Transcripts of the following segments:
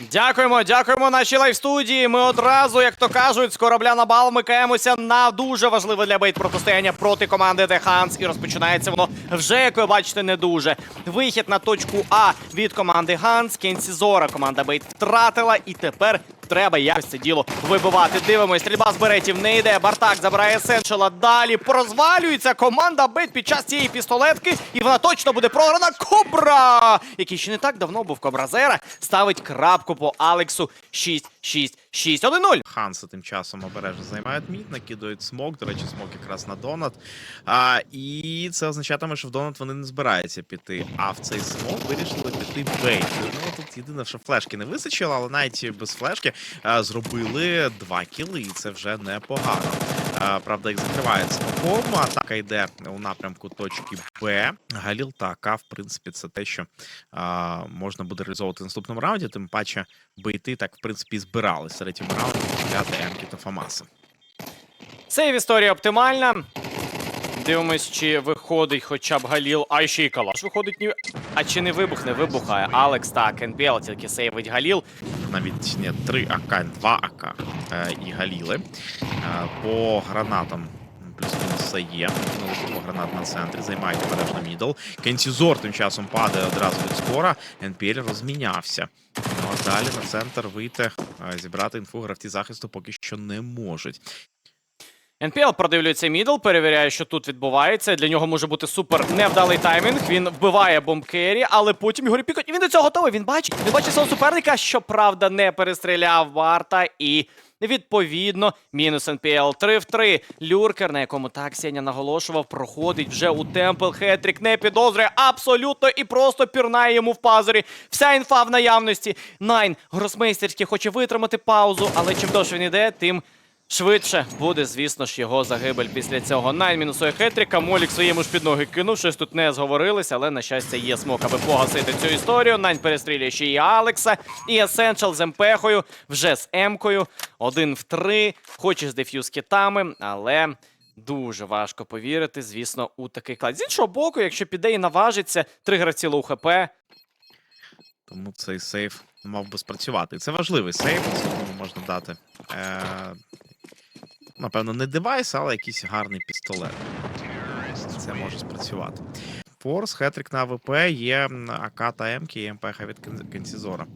Дякуємо, дякуємо нашій лайв-студії. Ми одразу, як то кажуть, з корабля на бал микаємося на дуже важливе для бейт протистояння проти команди The Hans. І розпочинається воно вже, як ви бачите, не дуже. Вихід на точку А від команди Hans. Кінці Зора команда бейт втратила, і тепер треба якось це діло вибивати. Дивимось, стрільба з беретів не йде. Бартак забирає Есеншела. Далі прозвалюється команда Бет під час цієї пістолетки, і вона точно буде програна. Кобра, який ще не так давно був Кобразера, ставить крапку по Алексу 6-6-6-1-0. Ханси тим часом обережно займають мід, накидують смок. До речі, смок якраз на донат. А, і це означатиме, що в донат вони не збираються піти. А в цей смок вирішили піти бейт. Ну тут єдине, що флешки не вистачило, але навіть без флешки а, зробили два кіли, і це вже непогано. А, правда, їх закривають смоком. Атака йде у напрямку точки Б. Галіл та АК, в принципі, це те, що а, можна буде реалізовувати в наступному раунді. Тим паче бейти так, в принципі, в третьому раунді купляти Емкі та Фамаси. Сейв історія оптимальна. Дивимось, чи виходить хоча б Галіл, а ще й калаш виходить ні. А чи не вибухне? Вибухає. Алекс так, НПЛ тільки сейвить Галіл. Навіть не 3 АК, 2 АК е, і Галіли. Е, по гранатам плюс-мінус все є. Знову гранат на центрі, займають обережно мідл. Кенсізор тим часом падає одразу від скора. НПЛ розмінявся. Ну а далі на центр вийти, е, зібрати інфу гравці захисту поки що не можуть. НПЛ продивлюється мідл, перевіряє, що тут відбувається. Для нього може бути супер невдалий таймінг. Він вбиває бомбкері, але потім його репікають. І він до цього готовий. Він бачить. Він бачить свого суперника, що правда не перестріляв Барта і. Відповідно, мінус НПЛ 3 в 3. Люркер, на якому так Сеня наголошував, проходить вже у темпл. Хетрік не підозрює абсолютно і просто пірнає йому в пазурі. Вся інфа в наявності. Найн гросмейстерський хоче витримати паузу, але чим довше він іде, тим Швидше буде, звісно ж, його загибель після цього. Найн мінусує хетріка. Молік своєму ж під ноги кинув. Щось тут не зговорилися, але на щастя є смок, аби погасити цю історію. Найн перестрілює ще і Алекса. І Есеншал з МПхою, вже з Емкою. Один в три. Хоч і з деф'юз китами, але. Дуже важко повірити, звісно, у такий клад. З іншого боку, якщо піде і наважиться, три гравці лоу ХП. Тому цей сейф мав би спрацювати. Це важливий сейф, якому можна дати. Е, напевно, не девайс, але якийсь гарний пістолет. Це може спрацювати. Форс, хетрик на АВП, є АК та МК і МПХ від Кенсізора.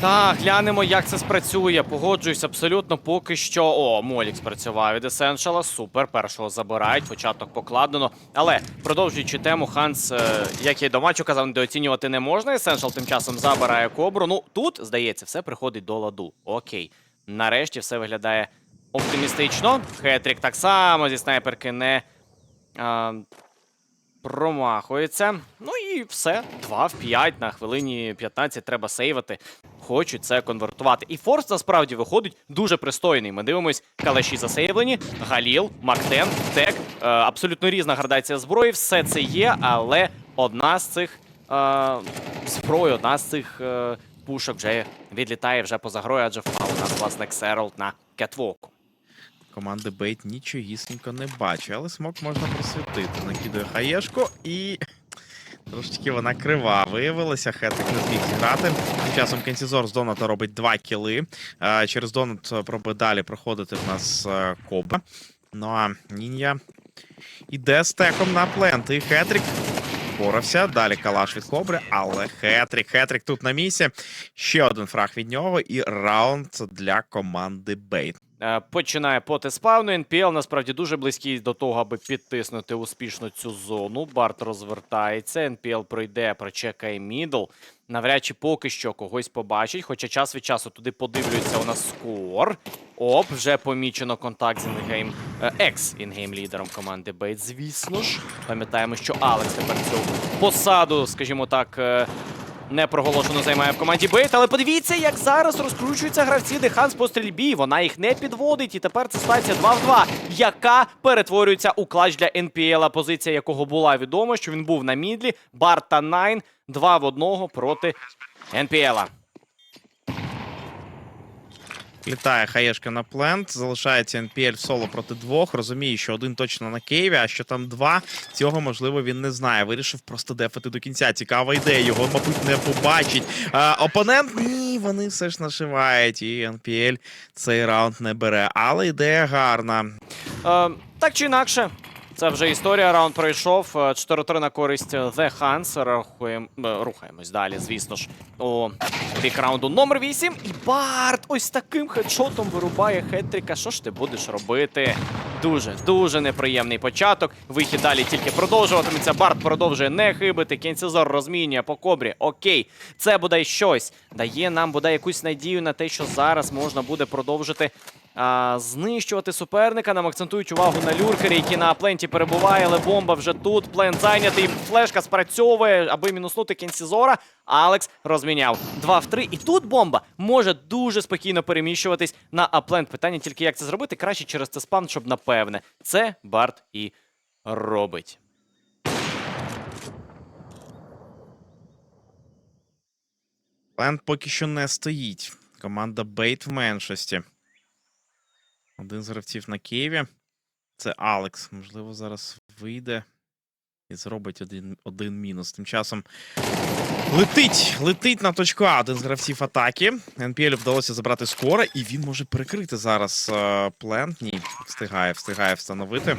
Так, глянемо, як це спрацює. Погоджуюсь абсолютно поки що. О, Молік спрацював від Есеншала. Супер. Першого забирають, початок покладено. Але продовжуючи тему, Ханс, е, як я й до матчу казав, недооцінювати не можна. Есеншал тим часом забирає кобру. Ну тут, здається, все приходить до ладу. Окей. Нарешті все виглядає оптимістично. Хетрік так само зі снайперки не. А, Промахується. Ну і все. 2 в 5 на хвилині 15 треба сейвати. Хочуть це конвертувати. І Форс насправді виходить дуже пристойний. Ми дивимось, калаші засейвлені, Галіл, Мактен, Тек. Е, абсолютно різна градація зброї. Все це є, але одна з цих е, зброй, одна з цих е, пушок вже відлітає вже поза грою, адже впав у нас власне Ксерл на кетвоку. Команди Бейт нічогісінько не бачить, але смок можна просвітити. Накидує хаєшку і. Трошечки вона крива. Виявилося, Хетрик не зміг зіграти. Тим часом Кенсізор з Доната робить два кіли. Е, Через Донат пробує далі проходити в нас е, Коба. Ну а Нінья іде з теком на плент. І Хетрик впорався. Далі калаш від Кобри, але Хетрик, Хетрик тут на місці. Ще один фраг від нього і раунд для команди Бейт. Е, Починає поти спавну. НПЛ насправді дуже близький до того, аби підтиснути успішно цю зону. Барт розвертається. НПЛ пройде, прочекає мідл. Навряд чи поки що когось побачить. Хоча час від часу туди подивлюється у нас скор. Оп, вже помічено контакт з інгейм е, екс інгейм лідером команди Бейт. Звісно ж, пам'ятаємо, що Алекс тепер цю посаду, скажімо так. Не проголошено займає в команді Бейт, але подивіться, як зараз розкручуються гравці Деханс по стрільбі. Вона їх не підводить, і тепер це ситуація 2 в 2, яка перетворюється у клач для НПЛ, позиція якого була відома, що він був на мідлі. Барта Найн 2 в 1 проти НПЛ. Літає хаєшка на плент, залишається NPL в соло проти двох. Розуміє, що один точно на Києві, а що там два, цього можливо він не знає. Вирішив просто дефати до кінця. Цікава ідея, його, мабуть, не побачить. А, опонент ні, вони все ж нашивають. І NPL цей раунд не бере. Але ідея гарна. Е, так чи інакше, це вже історія. Раунд пройшов. Е, 4-3 на користь The Hans. Рахуємо, е, рухаємось далі, звісно ж. У бік раунду номер 8. І Барт ось таким хедшотом вирубає Хетрика. Що ж ти будеш робити? Дуже, дуже неприємний початок. Вихід далі тільки продовжуватиметься. Барт продовжує не хибити. Кінцезор розмінює по кобрі. Окей, це буде щось. Дає нам буде якусь надію на те, що зараз можна буде продовжити а, знищувати суперника. Нам акцентують увагу на люркері, який на пленті перебуває, але бомба вже тут. Плен зайнятий. Флешка спрацьовує, аби мінуснути кінцізора. Алекс розміняв 2 в 3. І тут бомба може дуже спокійно переміщуватись на аплент. Питання тільки як це зробити? Краще через це спам, щоб напевне. Це Барт і робить. Плент поки що не стоїть. Команда Бейт в меншості. Один з гравців на Києві. Це Алекс. Можливо, зараз вийде і зробить один, один мінус. Тим часом летить, летить на точку А. Один з гравців атаки. НПЛ вдалося забрати скоро, і він може перекрити зараз е, плент. Ні, встигає, встигає встановити.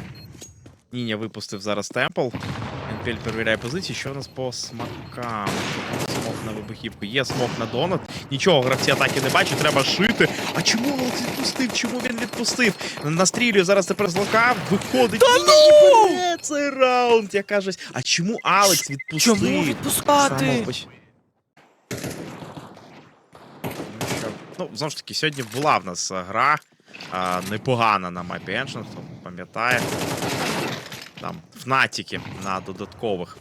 Ніня випустив зараз темпл. НПЛ перевіряє позиції. Що в нас по смакам? На вибухівку. Є смок на донат. Нічого, гравці атаки не бачать, треба шити. А чому Алекс відпустив? Чому він відпустив? Настрілює зараз тепер з лока, виходить. Та ну! бере цей раунд, яка жесть. А чому Алекс відпустив? Чому відпускати? Ну, Ну, знову ж таки, сьогодні була в нас гра а, непогана на мапі Ancient, хто пам'ятає. Там фнатіки на додаткових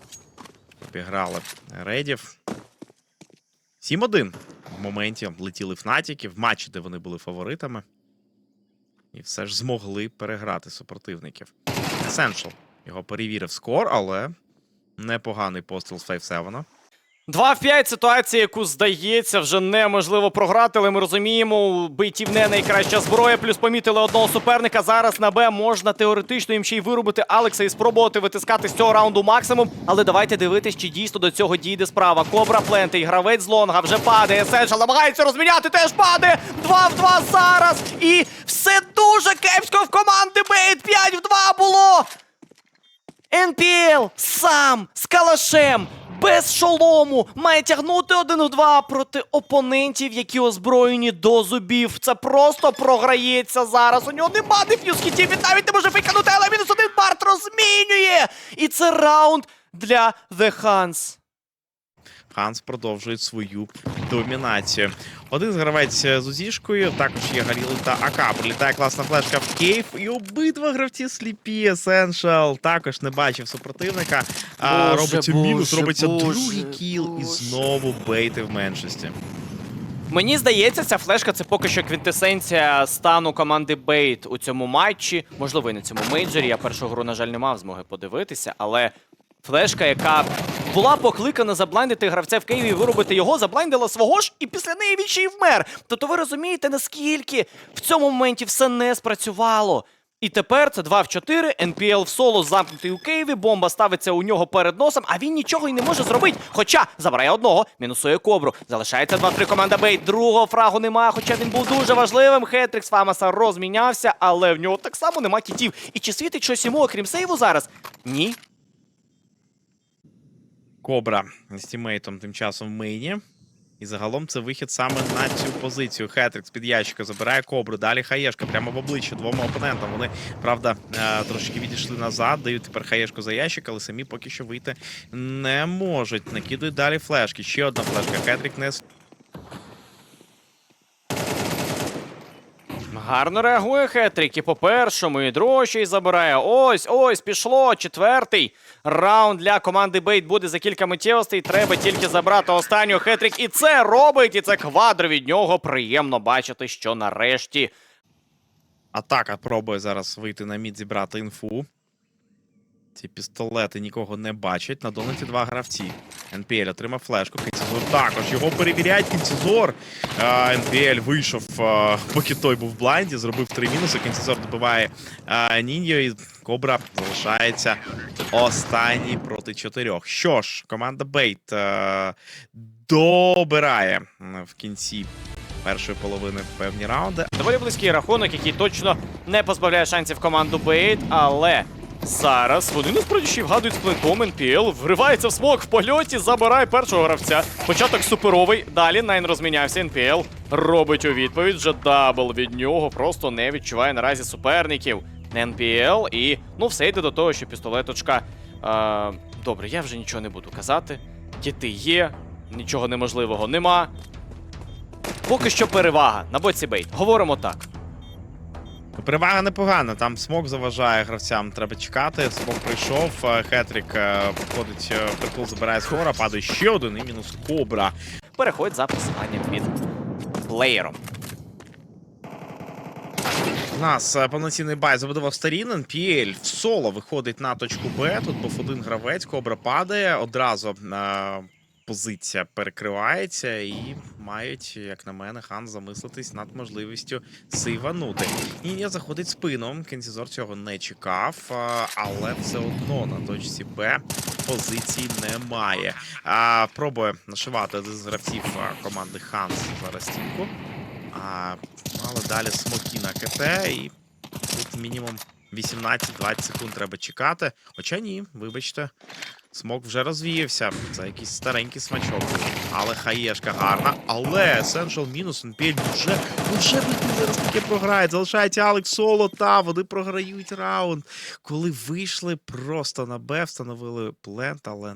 обіграли рейдів. 7-1 в моменті летіли фнатіки в матчі, де вони були фаворитами. І все ж змогли переграти супротивників. Essential його перевірив скор, але непоганий постріл з 5-7. 2 в 5 ситуація, яку здається, вже неможливо програти, але ми розуміємо, у не найкраща зброя. Плюс помітили одного суперника. Зараз на Б можна теоретично їм ще й вирубити Алекса і спробувати витискати з цього раунду максимум. Але давайте дивитись, чи дійсно до цього дійде справа. Кобра Плентей, гравець з лонга вже падає. Есеншал намагається розміняти, теж падає. 2 в 2 зараз. І все дуже кепсько в команди Бейт. 5 в 2 було. НПЛ сам з калашем. Без шолому має тягнути один в два проти опонентів, які озброєні до зубів. Це просто програється зараз. У нього нема деф'юз хітів, він навіть не може фейканути, але мінус один парт розмінює. І це раунд для The Hans. Ханс продовжує свою домінацію. Один з гравець з Узішкою, також є Гаріли та АК. Прилітає класна флешка в Кейв, і обидва гравці сліпі. Essential також не бачив супротивника. А, Боже, робиться боже, мінус, робиться боже, другий кіл, і знову бейти в меншості. Мені здається, ця флешка це поки що квінтесенція стану команди Бейт у цьому матчі. Можливо, і на цьому мейджорі. Я першу гру, на жаль, не мав змоги подивитися, але флешка, яка була покликана заблайндити гравця в Києві виробити його, заблайндила свого ж, і після неї він ще й вмер. Тобто ви розумієте, наскільки в цьому моменті все не спрацювало. І тепер це 2 в 4, НПЛ в соло замкнутий у Києві, бомба ставиться у нього перед носом, а він нічого й не може зробити. Хоча забирає одного, мінусує кобру. Залишається 2-3 команда Бейт. Другого фрагу немає, хоча він був дуже важливим. Хетрикс Фамаса розмінявся, але в нього так само нема кітів. І чи світить щось йому, окрім сейву зараз? Ні. Кобра з тімейтом тим часом в мейні. І загалом це вихід саме на цю позицію. Хетрикс під ящика забирає кобру. Далі хаєшка прямо в обличчя двома опонентам. Вони, правда, е, трошки відійшли назад, дають тепер хаєшку за ящик, але самі поки що вийти не можуть. Накидують далі флешки. Ще одна флешка. Хетрик не Гарно реагує Хетрик і по першому, і дрощий забирає. Ось, ось, пішло. Четвертий раунд для команди Бейт буде за кілька миттєвостей. Треба тільки забрати останню Хетрик. І це робить, і це квадр від нього. Приємно бачити, що нарешті атака пробує зараз вийти на мід, зібрати інфу. Ці пістолети нікого не бачать. На донаті два гравці. НПЛ отримав флешку. Кінцезор також його перевіряють. Кінцезор. НПЛ вийшов, поки той був в блайнді, зробив три мінуси. Кінцезор добиває Ніньо і Кобра залишається останній проти чотирьох. Що ж, команда Бейт добирає в кінці першої половини певні раунди. Доволі близький рахунок, який точно не позбавляє шансів команду Бейт, але зараз вони насправді ще вгадують з НПЛ, вривається в смок в польоті, забирає першого гравця. Початок суперовий. Далі Найн розмінявся. НПЛ робить у відповідь. Вже дабл від нього просто не відчуває наразі суперників. НПЛ і ну все йде до того, що пістолеточка. А, добре, я вже нічого не буду казати. Кіти є, нічого неможливого нема. Поки що перевага на боці Бейт. Говоримо так. Перевага непогана. Там смок заважає гравцям. Треба чекати. Смок прийшов. е, Хетрік е, виходить, е, притул забирає скора, падає ще один і мінус кобра. Переходь за посиланням під плеєром. У нас повноцінний бай забудував Старін. НПЛ в соло виходить на точку Б. Тут був один гравець, кобра падає. Одразу позиція перекривається і мають, як на мене, хан замислитись над можливістю сейванути. Нінja заходить спином. Кензізор цього не чекав, але все одно на точці Б позиції немає. А, пробує нашивати з гравців команди Ханс зараз стінку. А, але далі смоки на КТ, і тут мінімум 18-20 секунд треба чекати. Хоча ні, вибачте, смок вже розвіявся. Це якийсь старенький смачок. Але хаєшка гарна. Але Essential мінус NPL вже, вже зараз таке програють. Залишається Алекс Соло, та вони програють раунд. Коли вийшли просто на Б, встановили плент, але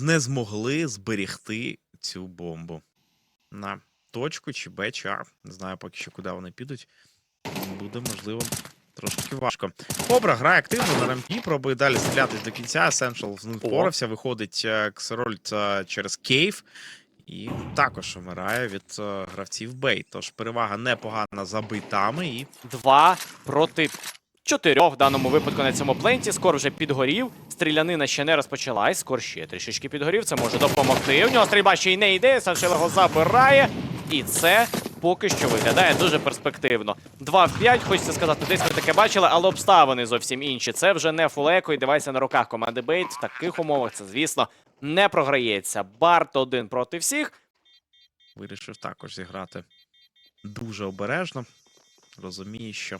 не змогли зберегти цю бомбу. На точку чи Б, чи А. Не знаю поки що, куди вони підуть. Буде, можливо, трошки важко. Кобра грає активно на рампі, пробує далі стрілятись до кінця. Essential з ним впорався, виходить Ксерольд е, через кейв. І також вмирає від е, гравців Бей. Тож перевага непогана за бейтами і Два проти чотирьох в даному випадку на цьому пленті. Скор вже підгорів. Стрілянина ще не розпочалась. Скор ще трішечки підгорів. Це може допомогти. У нього стрільба ще й не йде. Саншел його забирає. І це поки що виглядає дуже перспективно. 2 в 5, хочеться сказати, десь ми таке бачили, але обставини зовсім інші. Це вже не фулеко і девайси на руках команди Бейт. В таких умовах це, звісно, не програється. Барт один проти всіх. вирішив також зіграти дуже обережно. Розуміє, що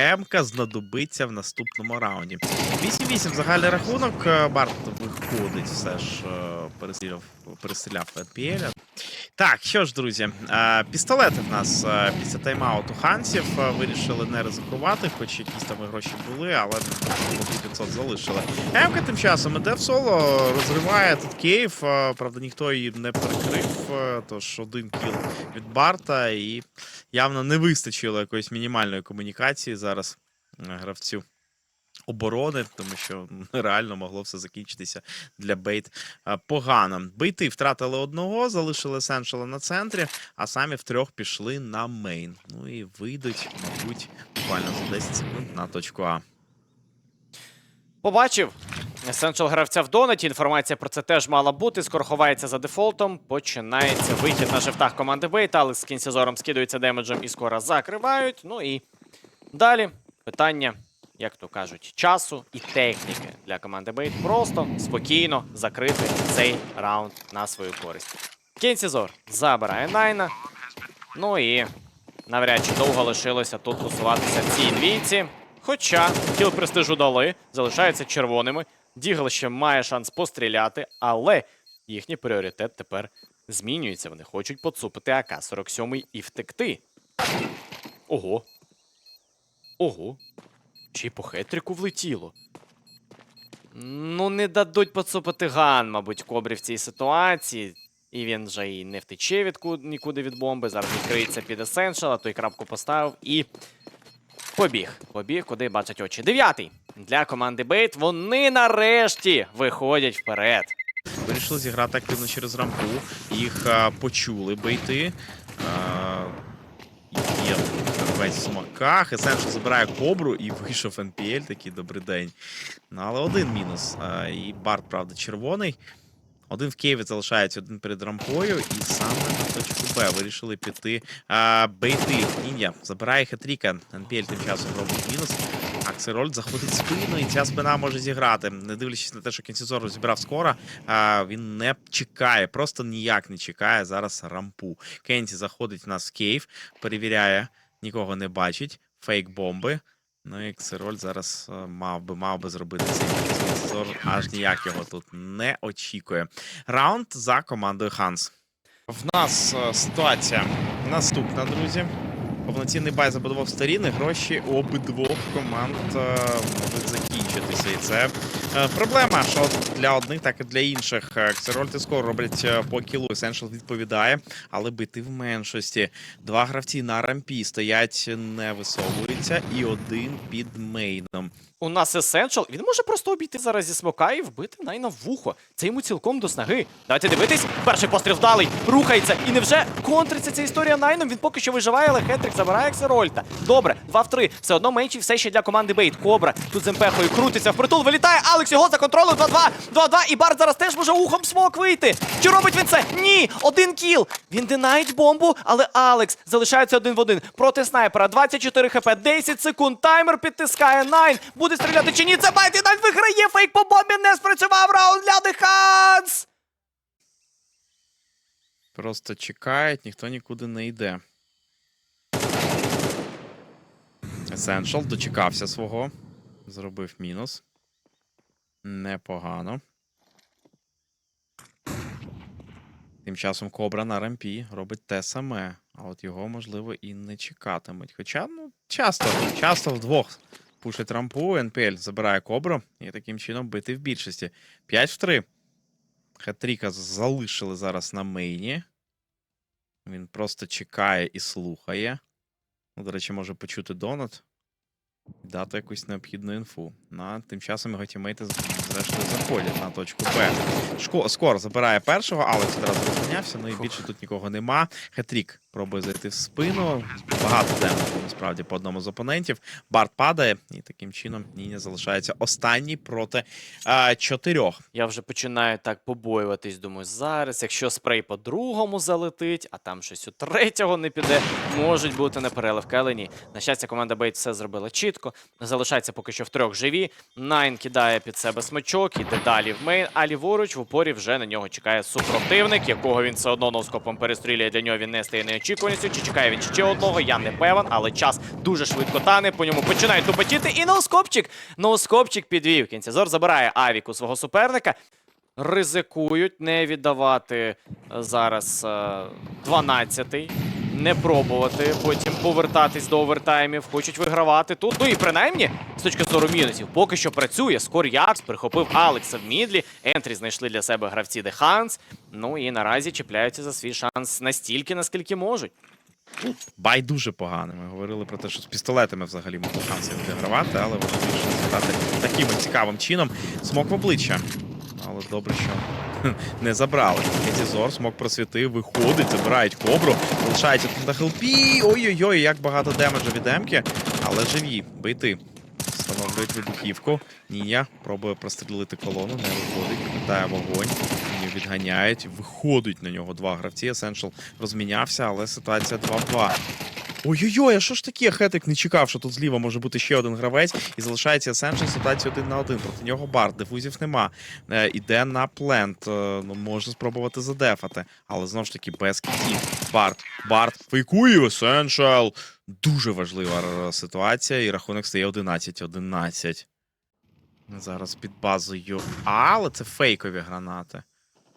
М-ка знадобиться в наступному раунді. 8-8 загальний рахунок. Е, Барт виходить, все ж е, перестріляв, перестріляв Так, що ж, друзі, е, пістолети в нас е, після тайм-ауту Хансів е, вирішили не ризикувати, хоч якісь там гроші були, але ну, 500 залишили. Емка тим часом іде в соло, розриває тут Київ. Правда, ніхто її не перекрив. е, Тож один кіл від Барта, і явно не вистачило якоїсь мінімальної комунікації зараз гравцю оборони, тому що реально могло все закінчитися для Бейт е, погано. Бейти втратили одного, залишили Сеншела на центрі, а самі втрьох пішли на мейн. Ну і вийдуть, мабуть, буквально за 10 секунд на точку А. Побачив. Essential гравця в донаті. Інформація про це теж мала бути. Скоро ховається за дефолтом. Починається вихід на жевтах команди Бейт. Алекс з кінцезором скидується демеджем і скоро закривають. Ну і далі питання, як то кажуть, часу і техніки для команди Бейт. Просто спокійно закрити цей раунд на свою користь. Кінцезор забирає Найна. Ну і навряд чи довго лишилося тут тусуватися в цій двійці. Хоча кіл престижу дали, залишаються червоними. Дігл ще має шанс постріляти, але їхній пріоритет тепер змінюється. Вони хочуть поцупити АК-47 і втекти. Ого. Ого. Чи по хетріку влетіло. Ну, не дадуть поцупити ган, мабуть, кобрі в цій ситуації. І він вже і не втече відку- нікуди від бомби. Зараз відкриється під Essential, а той крапку поставив і побіг. Побіг, куди бачать очі. Дев'ятий. Для команди Бейт вони нарешті виходять вперед. Вирішили зіграти активно через рампу. Їх а, почули бейти. А, Є весь в смаках. Есеншл забирає кобру і вийшов НПЛ. Такий добрий день. Ну, але один мінус. І Барт, правда, червоний. Один в Києві залишається, один перед рампою, і саме на точку Б вирішили піти а, бейти. Нінja забирає хетріка. НПЛ тим часом робить мінус. Аксерольд заходить спину, і ця спина може зіграти. Не дивлячись на те, що кінцезор розібрав скоро, а, він не чекає, просто ніяк не чекає зараз рампу. Кенті заходить в нас в Київ, перевіряє, нікого не бачить. Фейк бомби. Ну і Ксерольд зараз е, мав би мав би зробити цей аж ніяк його тут не очікує. Раунд за командою Ханс. В нас е, ситуація наступна, друзі. Повноцінний бай забудував і гроші обидвох команд е, можуть закінчитися. І це е, проблема, що для одних, так і для інших. Е, Ксерольд і Скор роблять е, по кілу. Essential відповідає, але бити в меншості. Два гравці на рампі стоять, не висовуються, і один під мейном. У нас Essential, він може просто обійти зараз зі смока і вбити Найна в вухо. Це йому цілком до снаги. Давайте дивитись. Перший постріл вдалий, рухається. І невже контриться ця історія Найном? Він поки що виживає, але Хетрик забирає Ксерольта. Добре, 2 в 3. Все одно менші все ще для команди Бейт. Кобра тут з емпехою крутиться впритул, вилітає. Алекс його за контролем 2-2. 2-2. І Барт зараз теж може ухом смок вийти. Чи робить він це? Ні! Один кіл. Він динайт бомбу, але Алекс залишається один в один проти снайпера. 24 хп, 10 секунд. Таймер підтискає Найн. Буде стріляти чи ні? Це байт і Найн виграє. Фейк по бомбі не спрацював. Раунд для Huns! Просто чекають, ніхто нікуди не йде. Essential дочекався свого. Зробив мінус. Непогано. Тим часом Кобра на рампі робить те саме. А от його, можливо, і не чекатимуть. Хоча, ну, часто, часто вдвох пушить рампу, НПЛ забирає Кобру і таким чином бити в більшості. 5 в 3. Хетріка залишили зараз на мейні. Він просто чекає і слухає. Ну, до речі, може почути донат. Дати якусь необхідну інфу. На тим часом його тімейти зрештою заходять на точку Б. Шко, скор забирає першого, Алекс одразу розганявся, ну і більше тут нікого нема. Хетрік пробує зайти в спину. Багато демеджу насправді по одному з опонентів. Барт падає, і таким чином Ніня залишається останній проти а, чотирьох. Я вже починаю так побоюватись. Думаю, зараз, якщо спрей по другому залетить, а там щось у третього не піде, можуть бути непереливки. Але ні. На щастя, команда Бейт все зробила чітко. Залишається поки що в трьох живі. Найн кидає під себе смачок, іде далі в мейн, а ліворуч в упорі вже на нього чекає супротивник, якого він все одно носкопом перестрілює. Для нього він не стає неочікуваністю. Чи чекає він ще одного? Я не певен, але час дуже швидко тане. По ньому починають тупотіти. І ноускопчик. Ноускопчик підвів. Кінцязор забирає авік у свого суперника. Ризикують не віддавати е, зараз е, 12-й. Не пробувати, потім повертатись до овертаймів, хочуть вигравати тут. Ну і принаймні, з точки зору мінусів, поки що працює. Скор Якс прихопив Алекса в мідлі. Ентрі знайшли для себе гравці Hans. Ну і наразі чіпляються за свій шанс настільки, наскільки можуть. Бай дуже поганий. Ми говорили про те, що з пістолетами взагалі можна шанси відігравати, але вони вирішили зіграти таким цікавим чином. Смок в обличчя. Але добре, що не забрали. Кетізор, смок просвітив, виходить, забирають кобру, залишається тут на хелпі. Ой-ой-ой, як багато демеджу від демки, але живі, бийти. Встановлюють вибухівку. Нія пробує прострілити колону, не виходить, питає вогонь. Нію відганяють, виходить на нього два гравці. Essential розмінявся, але ситуація 2 в 2. Ой-ой-ой, а що ж таке? Хетик не чекав, що тут зліва може бути ще один гравець, і залишається Essential ситуація один на один. Проти нього Барт, дифузів нема. Е, іде на плент. Е, ну, може спробувати задефати, але знову ж таки без кітів. Барт, Барт фейкує Essential. Дуже важлива ситуація, і рахунок стає 11-11. Зараз під базою. А, але це фейкові гранати.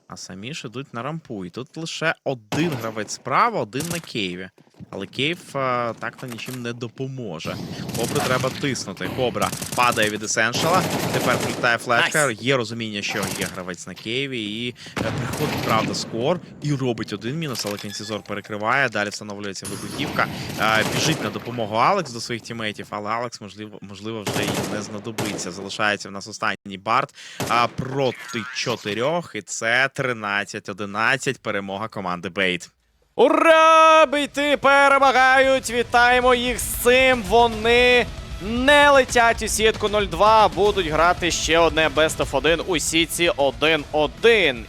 А самі ж ідуть на рампу. І тут лише один гравець справа, один на Києві. Але Кейв е, так-то нічим не допоможе. Кобру треба тиснути. Кобра падає від Есеншала. Тепер прилітає флешка. Є розуміння, що є гравець на Києві. І е, приходить, правда, скор і робить один мінус, але кінцізор перекриває. Далі встановлюється вибухівка. Е, Біжить на допомогу Алекс до своїх тімейтів, але Алекс, можливо, можливо, вже і не знадобиться. Залишається в нас останній Барт а, проти чотирьох. І це 13-11 перемога команди Бейт. Ура! Бійти перемагають! Вітаємо їх з цим! Вони не летять у сітку 0-2, будуть грати ще одне Best of 1 у сітці 1-1.